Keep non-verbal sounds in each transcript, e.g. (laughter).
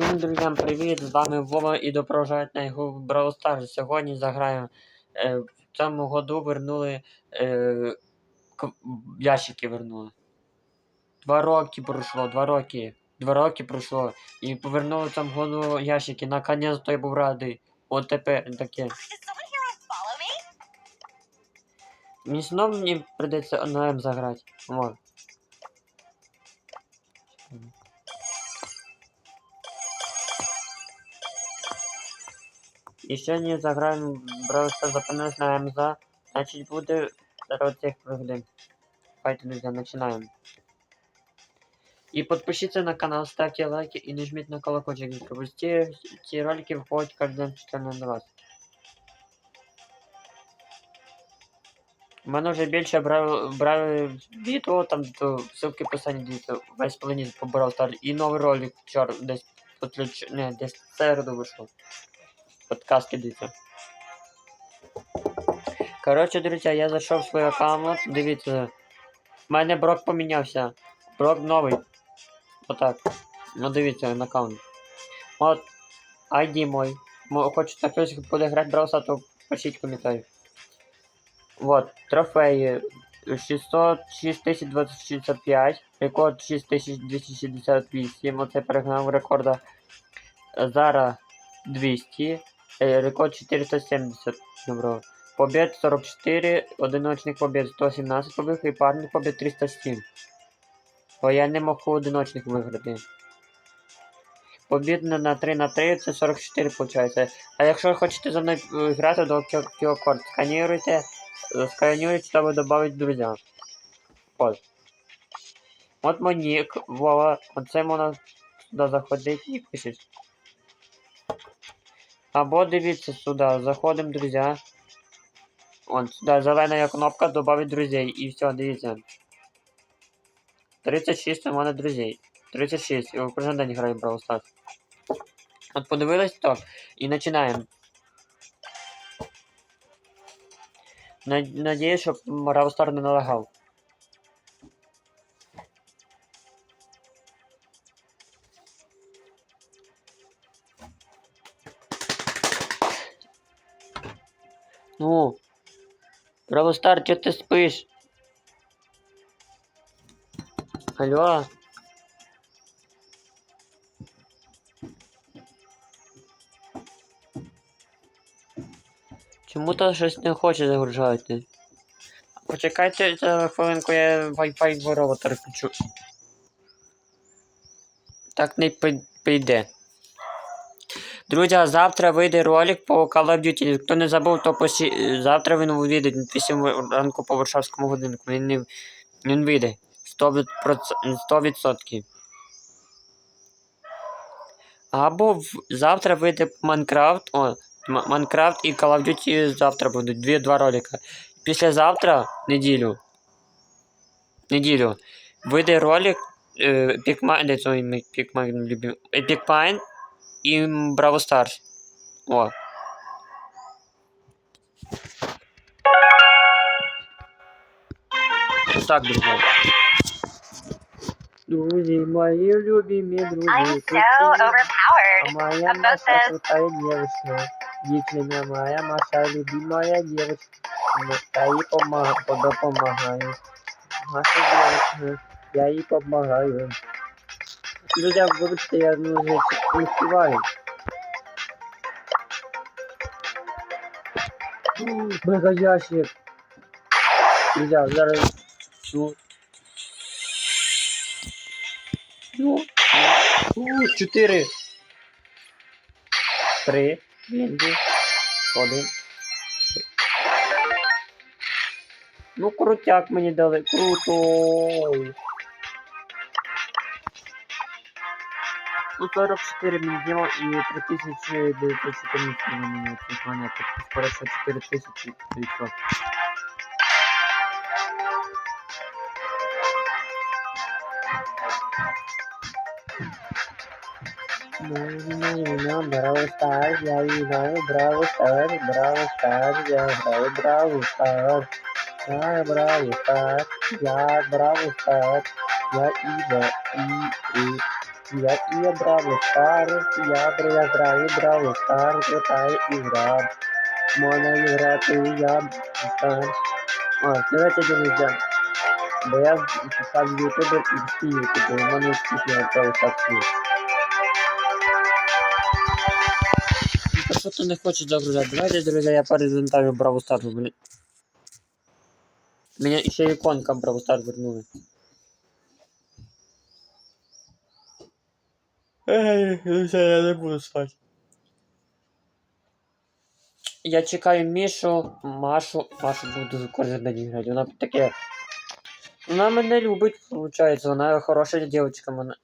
Всім друзям привіт! З вами Вова і допроважають на його Brawl Stars. Сьогодні заграємо. Е, в цьому году вернули е, ящики вернули. Два роки пройшло, два роки. Два роки пройшло. І повернули в цьому году ящики. Наконець-то я був радий. От тепер таке. Мені знову мені прийдеться на М заграти. Вот. І сьогодні заграємо просто запинились на МЗ. Значить буде зараз цих пригодин. Давайте, друзья, начинаем. И подпишитесь на канал, ставьте лайки и нажмите на колокольчик, чтобы пропустить эти ролики выходят каждый день специально для вас. У мене вже більше брав, брав відео, там то ссылки в описанні дивіться, весь планіт побирав стар. І новий ролик вчора десь подключ... Не, десь в середу вийшов. Подкаст дивіться. Коротше, друзі, я зайшов в свій аккаунт, дивіться. В мене брок помінявся. Брок новий. Отак. Ну дивіться на аккаунт. От. ID мой. Мо- Хочете хтось буде грати Брауса, то пишіть коментарі. Вот, трофеї 600, 6265, рекорд 6268, оце перегнав рекорда. Зара 200, е, рекорд 470 набрав. Побед 44, одиночних побед 117 побіг і парних побед 307. Бо я не можу одиночних виграти. Побід на, на 3 на 3 це 44 виходить. А якщо хочете за мною е, грати, то QR-код сканіруйте, е, сканіруйте, щоб додати друзя. От. От мій нік, Вова, оце можна сюди заходити і пишуть. Або дивіться сюди, заходимо, друзі. Вон сюди зелена кнопка добавить друзей. І все, дивіться. 36 у мене друзей. 36. І кожен день граю в Brawl Stars. От подивились так. І починаємо. Над- Надіюсь, щоб Stars не налагав. Ну, Stars, чого ти спиш? Алло? Чому то щось не хоче загружати? Почекайте за хвилинку, я Wi-Fi в роутер включу. Так не піде. Друзі, завтра вийде ролик по Call of Duty. Хто не забув, то посі... завтра він вийде 8 ранку по Варшавському годинку. Він, не... він вийде. 100%. 100%. Або в... завтра вийде Майнкрафт. О, Майнкрафт і Call of Duty завтра будуть. Дві два ролика. Післязавтра, неділю. Неділю. Вийде ролик. Е, Пікмайн, де цей мій Пікмайн любив. Епікмайн і Браво Старс. О. Так, друзі. Друзі, мої любимі друзі. I'm so overpowered. Моя Маша крутая девочка. Дівчина моя Маша любимая девочка. Я помагаю, допомагаю. Маша девочка, я їй помагаю. Друзья, вибачте, я ну, вже не співаю. Мега ящик. Друзья, зараз... Ну... Ну... Чотири. Три. Вінді. Один. Ну, крутяк мені дали. Круто. Ну, 44 мені діло і 3914 мені цих монеток. Скоро що 4000 вийшло. Браво Старс, я играю Браво Старс, Браво Старс, я играю Браво Старс. Я Браво Старс, я Браво Старс, я играю и, и Я и Бравл Старс, я проиграю Бравл Старс, крутая игра. Можно играть и я Старс. А, давайте друзья. Бо я писав в Ютубі і всі Ютубі, у мене успішно Бравл Старс є. Ну, Що ти не хочеш загружати? Давайте, друзья, я порезентаю Бравл Старс, блин. Меня еще иконка Бравл Старс вернула. Ей, друзья, я не буду спать. Я чекаю Мішу, Машу. Машу буду кожен день грати. Вона таке. Вона мене любить, виходить. Вона хороша дівчинка мене.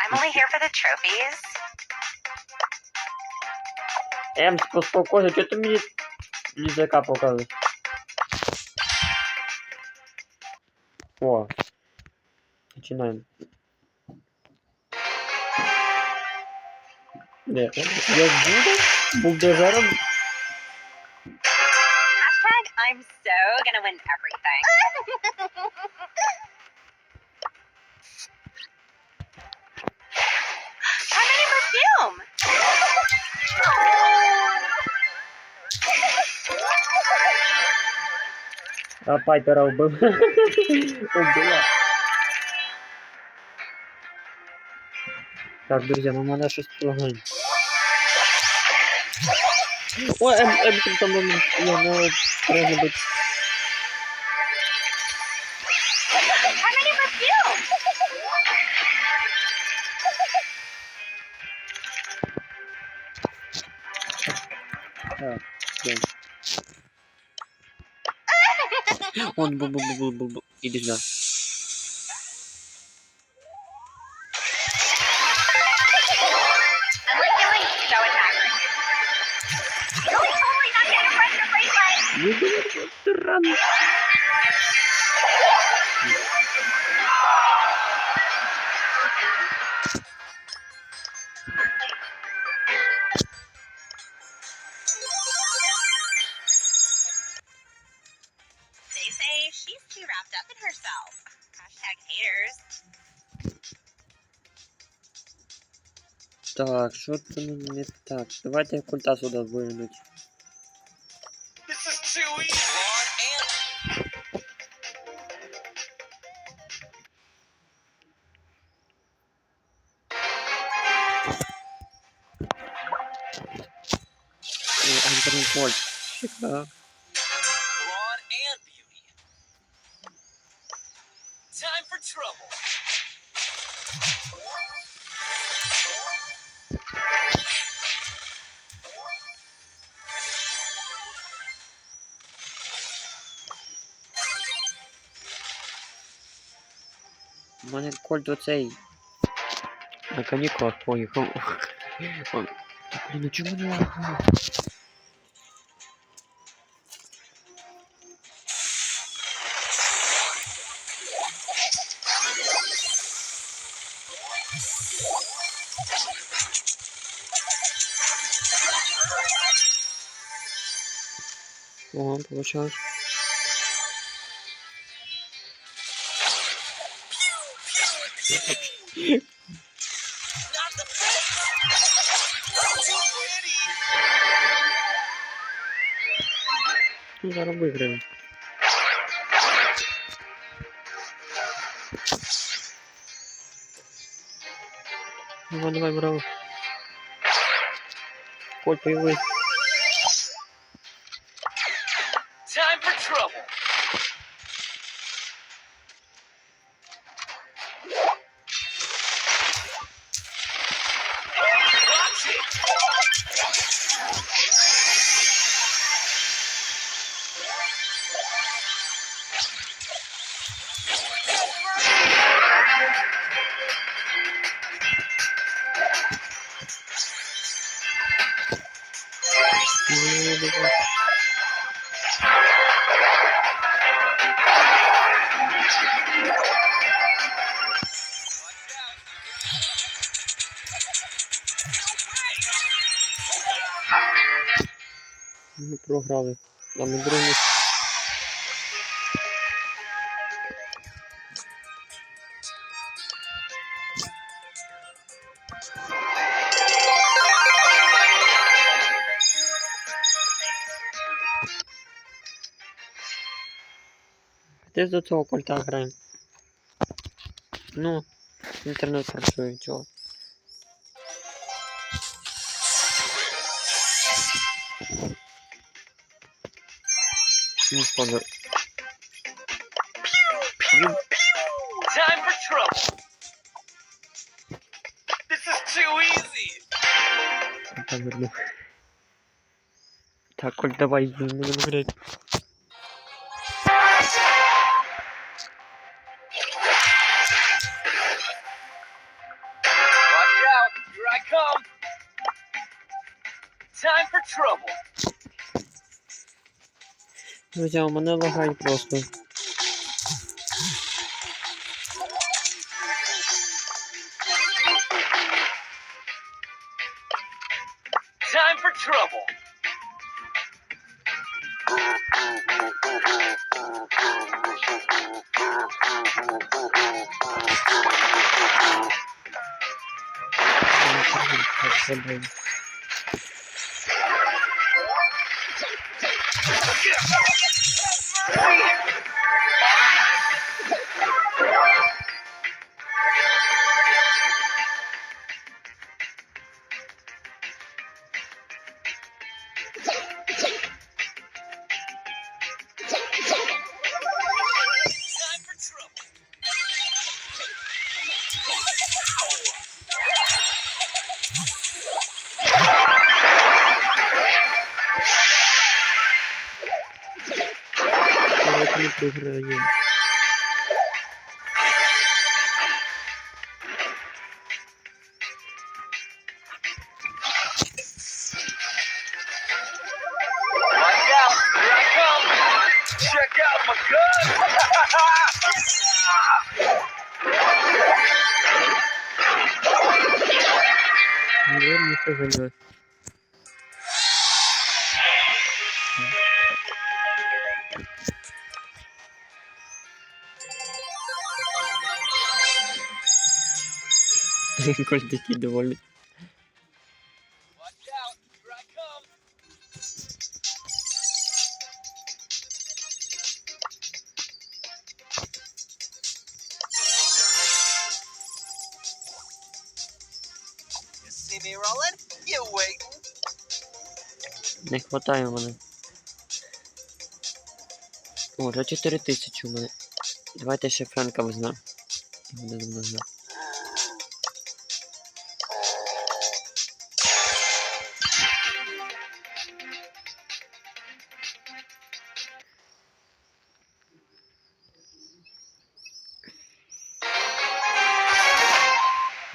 I'm only here for the trophies. Ем, поспокойся, чого ти мені лізака показуєш? О. Починаємо. Де? Я буду? Бульдозером? Hashtag I'm so gonna win everything. My new perfume. А Пайпера вбив. Убила. Так, друзья, ну мене щось погано. треба бути. Try my new perfume. Так, де? Он бу бу бу бу бу бу. Іди сюди. Haters. Так, що це не так? Давайте культа сюди вирнуть. Time for trouble. У мене кольт оцей. На канікулах поїхав. Блін, чому не лагає? О, получилось. Not the best. Too pretty. Ну, зараз виграємо. Давай, давай, браво. Коль, появись. Ми програли. А ми другий. Ти до цього кольта граємо. Ну, інтернет працює, чого. Не спойлер. Він Time for trouble. This is too easy. там вернув. Так, Коль, давай, будемо грати. Time for trouble. Друзі, у мене лагає просто. Time for trouble. Time Yeah. (laughs) gun. Наверное, все займет. Rolling? You waiting? Не хватає мене. О, вже 4 тисячі у мене. Давайте ще Френка візьмемо. Буде за мною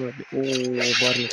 грати. Ладно. О, Барлі.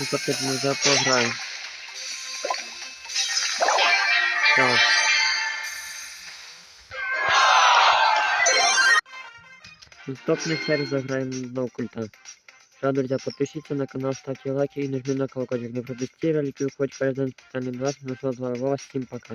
Ну капець, ми вже програємо. Так. Наступний серій заграємо знову культа. Да, друзья, подпишитесь на канал, ставьте лайки и нажмите на колокольчик. Не пропустите ролики, выходит полезный специальный глаз. Ну что, с вами Вова, всем пока.